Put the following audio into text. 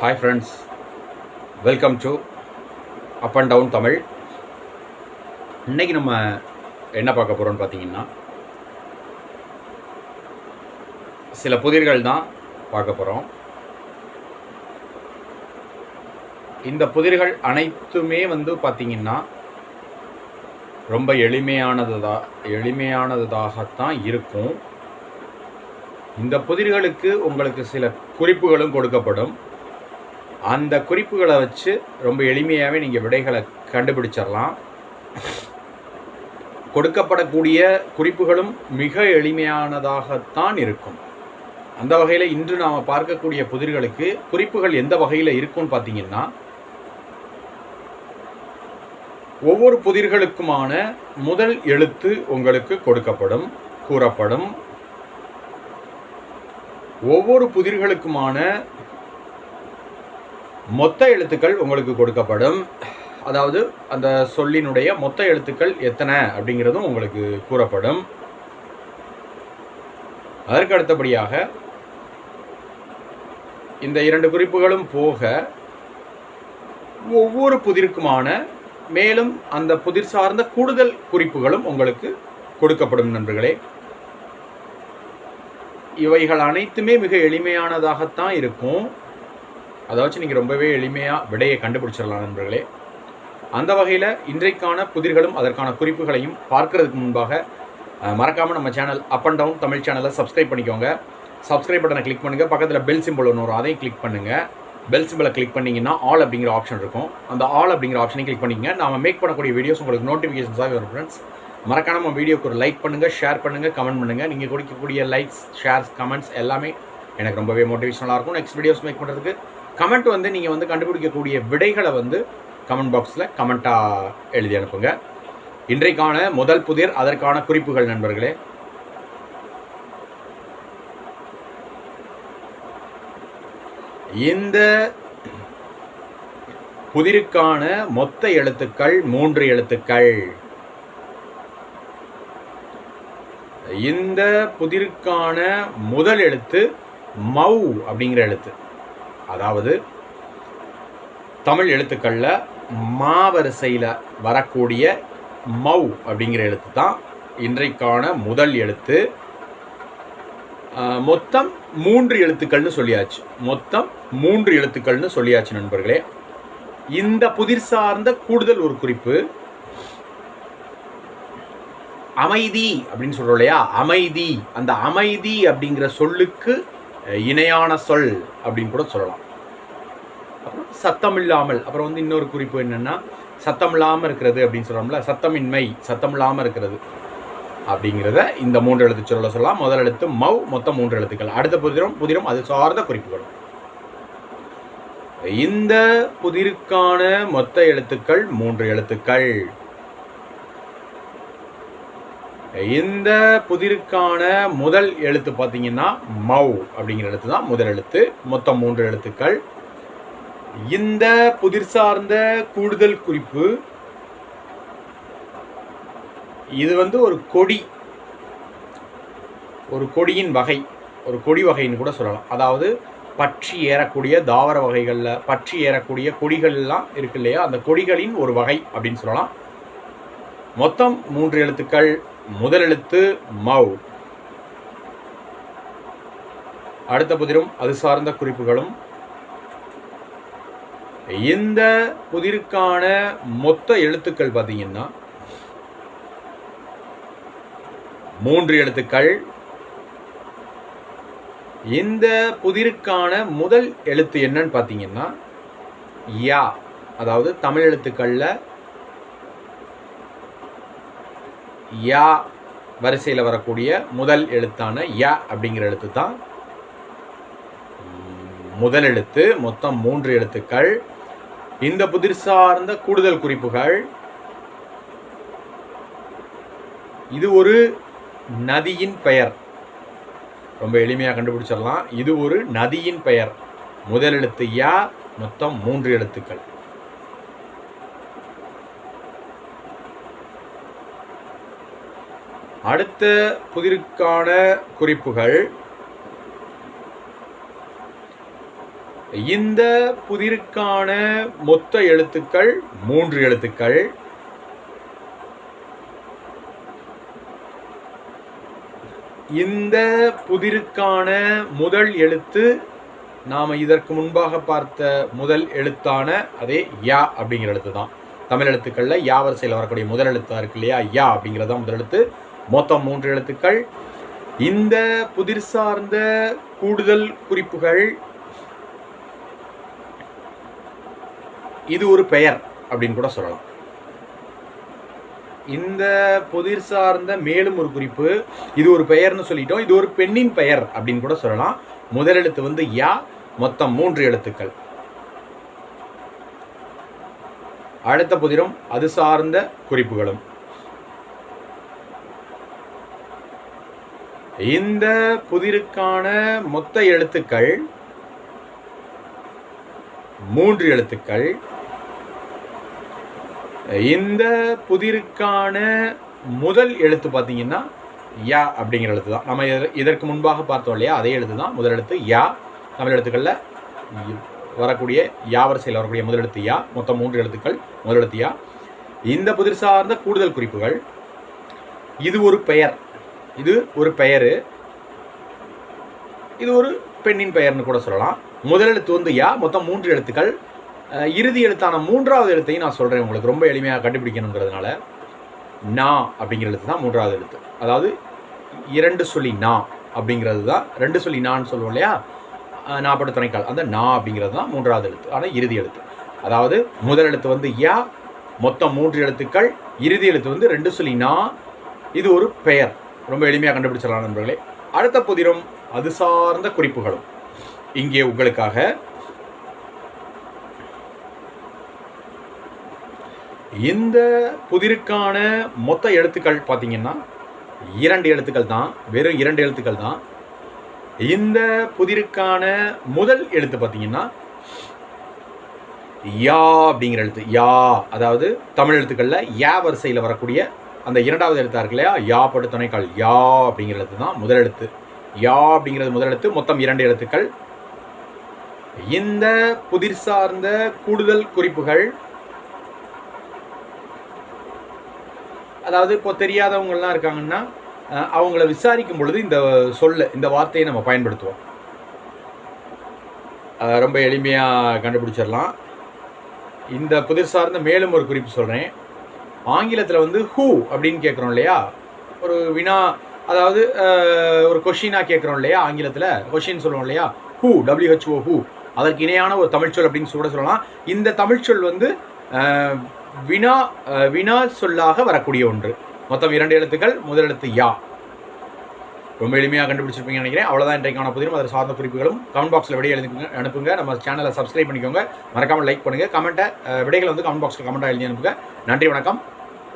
Hi friends welcome to up and down Tamil இன்றைக்கி நம்ம என்ன பார்க்க போகிறோம்னு பார்த்தீங்கன்னா சில புதிர்கள் தான் பார்க்க போகிறோம் இந்த புதிர்கள் அனைத்துமே வந்து பார்த்திங்கன்னா ரொம்ப எளிமையானதுதா எளிமையானதாகத்தான் இருக்கும். இந்த புதிர்களுக்கு உங்களுக்கு சில குறிப்புகளும் கொடுக்கப்படும். அந்த குறிப்புகளை வச்சு ரொம்ப எளிமையாகவே நீங்கள் விடைகளை கண்டுபிடிச்சிடலாம். கொடுக்கப்படக்கூடிய குறிப்புகளும் மிக எளிமையானதாகத்தான் இருக்கும். அந்த வகையில் இன்று நாம் பார்க்கக்கூடிய புதிர்களுக்கு குறிப்புகள் எந்த வகையில் இருக்கும்னு பார்த்தீங்கன்னா ஒவ்வொரு புதிர்களுக்குமான முதல் எழுத்து உங்களுக்கு கொடுக்கப்படும் கூறப்படும். ஒவ்வொரு புதிர்களுக்குமான மொத்த எழுத்துக்கள் உங்களுக்கு கொடுக்கப்படும். அதாவது அந்த சொல்லினுடைய மொத்த எழுத்துக்கள் எத்தனை அப்படிங்கிறதும் உங்களுக்கு கூறப்படும். அதற்கு அடுத்தபடியாக இந்த இரண்டு குறிப்புகளும் போக ஒவ்வொரு புதிருக்குமான மேலும் அந்த புதிர் சார்ந்த கூடுதல் குறிப்புகளும் உங்களுக்கு கொடுக்கப்படும் நண்பர்களே. இவைகள் அனைத்துமே மிக எளிமையானதாகத்தான் இருக்கும். அதாச்சும் நீங்கள் ரொம்பவே எளிமையாக விடையை கண்டுபிடிச்சிடலாம் நண்பர்களே. அந்த வகையில் இன்றைக்கான புதிர்களும் அதற்கான குறிப்புகளையும் பார்க்கறதுக்கு முன்பாக மறக்காமல் நம்ம channel up and down Tamil சேனலை சப்ஸ்கிரைப் பண்ணிக்கோங்க. சப்ஸ்கிரைப் பட்டனை கிளிக் பண்ணுங்கள் பக்கத்தில் பெல் சிம்பிள் ஒன்று வரும் அதையும் கிளிக் பண்ணுங்கள் பெல் சிம்பிளை கிளிக் பண்ணிங்கன்னா ஆல் அப்படிங்கிற ஆப்ஷன் இருக்கும். அந்த ஆல் அப்படிங்கிற ஆப்ஷனையும் கிளிக் பண்ணிங்க. நாம மேக் பண்ணக்கூடிய வீடியோஸ் உங்களுக்கு நோட்டிஃபிகேஷன்ஸாக வரும் ஃப்ரெண்ட்ஸ் மறக்காம நம்ம வீடியோக்கு ஒரு லைக் பண்ணுங்கள் ஷேர் பண்ணுங்கள் கமெண்ட் பண்ணுங்கள் நீங்கள் கொடுக்கக்கூடிய லைக்ஸ் ஷேர்ஸ் கமெண்ட்ஸ் எல்லாமே எனக்கு ரொம்பவே மோட்டிவேஷனலாக இருக்கும். நெக்ஸ்ட் வீடியோஸ் மேக் பண்ணுறதுக்கு கமெண்ட் வந்து நீங்கள் வந்து கண்டுபிடிக்கக்கூடிய விடைகளை வந்து கமெண்ட் பாக்ஸில் கமெண்ட்டாக எழுதி அனுப்புங்க. இன்றைக்கான முதல் புதிர் அதற்கான குறிப்புகள் நண்பர்களே. இந்த புதிருக்கான மொத்த எழுத்துக்கள் மூன்று எழுத்துக்கள். இந்த புதிருக்கான முதல் எழுத்து மவு அப்படிங்கிற எழுத்து. அதாவது தமிழ் எழுத்துக்களில் மாவரிசையில் வரக்கூடிய மௌ அப்படிங்கிற எழுத்து தான் இன்றைக்கான முதல் எழுத்து. மொத்தம் மூன்று எழுத்துக்கள்னு சொல்லியாச்சு. மொத்தம் மூன்று எழுத்துக்கள்னு சொல்லியாச்சு நண்பர்களே. இந்த புதிர் சார்ந்த கூடுதல் ஒரு குறிப்பு. அமைதி அப்படின்னு சொல்கிறோம் இல்லையா? அமைதி. அந்த அமைதி அப்படிங்கிற சொல்லுக்கு இணையான சொல் அப்படின்னு கூட சொல்லலாம். அப்புறம் சத்தம் இல்லாமல் அப்புறம் வந்து இன்னொரு குறிப்பு என்னன்னா சத்தம் இல்லாமல் இருக்கிறது அப்படின்னு சொல்கிறோம்ல சத்தமின்மை சத்தம் இல்லாமல் இருக்கிறது அப்படிங்கிறத இந்த மூன்று எழுத்து சொல்ல சொல்லலாம். முதல் எழுத்து மவ் மொத்தம் மூன்று எழுத்துக்கள். அடுத்த புதிரும் புதிரும் அது சார்ந்த குறிப்புகள். இந்த புதிருக்கான மொத்த எழுத்துக்கள் மூன்று எழுத்துக்கள். இந்த புதிருக்கான முதல் எழுத்து பார்த்தீங்கன்னா மவ் அப்படிங்கிற எழுத்து தான் முதல் எழுத்து. மொத்தம் மூன்று எழுத்துக்கள். இந்த புதிர் சார்ந்த கூடுதல் குறிப்பு இது வந்து ஒரு கொடி. ஒரு கொடியின் வகை ஒரு கொடி வகைன்னு கூட சொல்லலாம். அதாவது பற்றி ஏறக்கூடிய தாவர வகைகளில் பற்றி ஏறக்கூடிய கொடிகள்லாம் இருக்கு இல்லையா? அந்த கொடிகளின் ஒரு வகை அப்படின்னு சொல்லலாம். மொத்தம் மூன்று எழுத்துக்கள். முதல் எழுத்து மவ். அடுத்த புதிரும் அது சார்ந்த குறிப்புகளும். இந்த புதிருக்கான மொத்த எழுத்துக்கள் பார்த்தீங்கன்னா மூன்று எழுத்துக்கள். இந்த புதிருக்கான முதல் எழுத்து என்னன்னு பார்த்தீங்கன்னா யா அதாவது தமிழ் எழுத்துக்களில் யா வரிசையில் வரக்கூடிய முதல் எழுத்தான யா அப்படிங்கிற எழுத்து தான். முதல் எழுத்து மொத்தம் மூன்று எழுத்துக்கள். இந்த புதிர் சார்ந்த கூடுதல் குறிப்புகள். இது ஒரு நதியின் பெயர். ரொம்ப எளிமையாக கண்டுபிடிச்சிடலாம். இது ஒரு நதியின் பெயர். முதல் எழுத்து யா மொத்தம் மூன்று எழுத்துக்கள். அடுத்த புதிருக்கான குறிப்புகள். இந்த புதிருக்கான மொத்த எழுத்துக்கள் மூன்று எழுத்துக்கள். இந்த புதிருக்கான முதல் எழுத்து நாம் இதற்கு முன்பாக பார்த்த முதல் எழுத்தான அதே யா அப்படிங்கிற எழுத்து தான் தமிழ் எழுத்துக்களில் யா வரிசையில் வரக்கூடிய முதல் எழுத்தாக இருக்கு இல்லையா? யா அப்படிங்கிறது தான் முதல் எழுத்து. மொத்தம் மூன்று எழுத்துக்கள். இந்த புதிர் சார்ந்த கூடுதல் குறிப்புகள் இது ஒரு பெயர் அப்படின்னு கூட சொல்லலாம். இந்த புதிர் சார்ந்த மேலும் ஒரு குறிப்பு இது ஒரு பெயர்னு சொல்லிட்டோம் இது ஒரு பெண்ணின் பெயர் அப்படின்னு கூட சொல்லலாம். முதல் எழுத்து வந்து யா மொத்தம் மூன்று எழுத்துக்கள். அடுத்த புதிரும் அது சார்ந்த குறிப்புகளும். இந்த புதிருக்கான மொத்த எழுத்துக்கள் மூன்று எழுத்துக்கள். இந்த புதிருக்கான முதல் எழுத்து பார்த்தீங்கன்னா யா அப்படிங்கிற எழுத்து தான். நம்ம இதற்கு முன்பாக பார்த்தோம் இல்லையா அதே எழுத்து தான். முதல் எழுத்து யா. தமிழ் எழுத்துக்களில் வரக்கூடிய யா வரிசையில் வரக்கூடிய முதல் எழுத்து யா. மொத்தம் மூன்று எழுத்துக்கள் முதல் எழுத்து யா. இந்த புதிர் சார்ந்த கூடுதல் குறிப்புகள். இது ஒரு பெயர். இது ஒரு பெயர். இது ஒரு பெண்ணின் பெயர்னு கூட சொல்லலாம். முதல் எழுத்து வந்து யா மொத்தம் மூன்று எழுத்துக்கள். இறுதி எழுத்தான மூன்றாவது எழுத்தையும் நான் சொல்கிறேன் உங்களுக்கு ரொம்ப எளிமையாக கண்டுபிடிக்கணுங்கிறதுனால. நா அப்படிங்கிற எழுத்து தான் மூன்றாவது எழுத்து. அதாவது இரண்டு சொல்லி நா அப்படிங்கிறது தான் ரெண்டு சொல்லி நான்னு சொல்லுவோம் இல்லையா? அஹ், துணைக்கால். அந்த நா அப்படிங்கிறது தான் மூன்றாவது எழுத்து ஆனால் இறுதி எழுத்து. அதாவது முதல் எழுத்து வந்து யா மொத்தம் மூன்று எழுத்துக்கள். இறுதி எழுத்து வந்து ரெண்டு சொல்லி நா. இது ஒரு பெயர். ரொம்ப எளிமையாக கண்டுபிடிச்சிடலாம் நண்பர்களே. அடுத்த புதிரும் அது சார்ந்த குறிப்புகளும். இங்கே உங்களுக்காக இந்த புதிருக்கான மொத்த எழுத்துக்கள் பார்த்தீங்கன்னா இரண்டு எழுத்துக்கள் தான் வெறும் இரண்டு எழுத்துக்கள் தான். இந்த புதிருக்கான முதல் எழுத்து பார்த்தீங்கன்னா யா அப்படிங்கிற எழுத்து. யா அதாவது தமிழ் எழுத்துக்களில் யா வரிசையில் வரக்கூடிய அந்த இரண்டாவது எழுத்தா இருக்கு இல்லையா? யா படு துணைக்கால் யா அப்படிங்கிற எழுத்து தான் முதல் எழுத்து. யா அப்படிங்கிறது முதல் எழுத்து மொத்தம் இரண்டு எழுத்துக்கள். இந்த புதிர் சார்ந்த கூடுதல் குறிப்புகள் அதாவது இப்போ தெரியாதவங்கள்லாம் இருக்காங்கன்னா அவங்கள விசாரிக்கும் பொழுது இந்த சொல்ல இந்த வார்த்தையை நம்ம பயன்படுத்துவோம். ரொம்ப எளிமையாக கண்டுபிடிச்சிடலாம். இந்த புதிர் சார்ந்த மேலும் ஒரு குறிப்பு சொல்கிறேன் ஆங்கிலத்தில் வந்து ஹூ அப்படின்னு கேட்குறோம் இல்லையா? ஒரு வினா அதாவது ஒரு கொஷினாக கேட்குறோம் இல்லையா ஆங்கிலத்தில்? கொஷின் சொல்லுவோம் இல்லையா? ஹூ டபிள்யூஹெச்ஓ ஹூ அதற்கு இணையான ஒரு தமிழ்ச்சொல் அப்படின்னு கூட சொல்லலாம். இந்த தமிழ்ச்சொல் வந்து வினா வினா சொல்லாக வரக்கூடிய ஒன்று. மொத்தம் இரண்டு எழுத்துக்கள் முதல் எழுத்து யா. ரொம்ப எளிமையாக கண்டுபிடிச்சிருப்பீங்கன்னு நினைக்கிறேன். அவ்வளோதான் இன்றைக்கான புதிரும் அதை சார்ந்த குறிப்புகளும் கமெண்ட் பாக்ஸில் விடையை எழுதுங்க அனுப்புங்க நம்ம சேனலை சப்ஸ்கிரைப் பண்ணிக்கோங்க. மறக்காமல் லைக் பண்ணுங்கள் கமெண்ட்டை விடைகளை வந்து கமெண்ட் பாக்ஸில் கமெண்ட்டாக எழுதி அனுப்புங்க. நன்றி வணக்கம்.